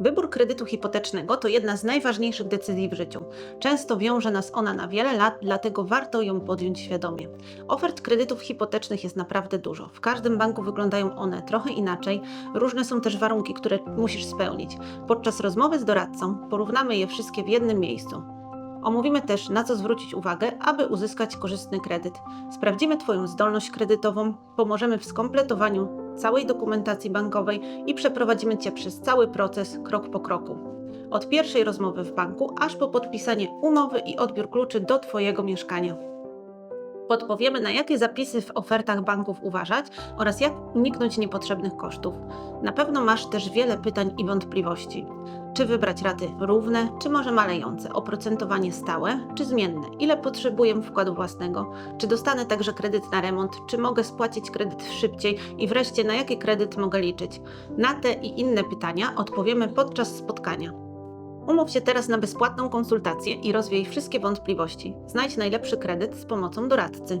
Wybór kredytu hipotecznego to jedna z najważniejszych decyzji w życiu. Często wiąże nas ona na wiele lat, dlatego warto ją podjąć świadomie. Ofert kredytów hipotecznych jest naprawdę dużo. W każdym banku wyglądają one trochę inaczej, różne są też warunki, które musisz spełnić. Podczas rozmowy z doradcą porównamy je wszystkie w jednym miejscu. Omówimy też, na co zwrócić uwagę, aby uzyskać korzystny kredyt. Sprawdzimy Twoją zdolność kredytową, pomożemy w skompletowaniu całej dokumentacji bankowej i przeprowadzimy Cię przez cały proces krok po kroku. Od pierwszej rozmowy w banku, aż po podpisanie umowy i odbiór kluczy do Twojego mieszkania. Podpowiemy, na jakie zapisy w ofertach banków uważać oraz jak uniknąć niepotrzebnych kosztów. Na pewno masz też wiele pytań i wątpliwości. Czy wybrać raty równe, czy może malejące? Oprocentowanie stałe, czy zmienne? Ile potrzebuję wkładu własnego? Czy dostanę także kredyt na remont? Czy mogę spłacić kredyt szybciej? I wreszcie, na jaki kredyt mogę liczyć? Na te i inne pytania odpowiemy podczas spotkania. Umów się teraz na bezpłatną konsultację i rozwiej wszystkie wątpliwości. Znajdź najlepszy kredyt z pomocą doradcy.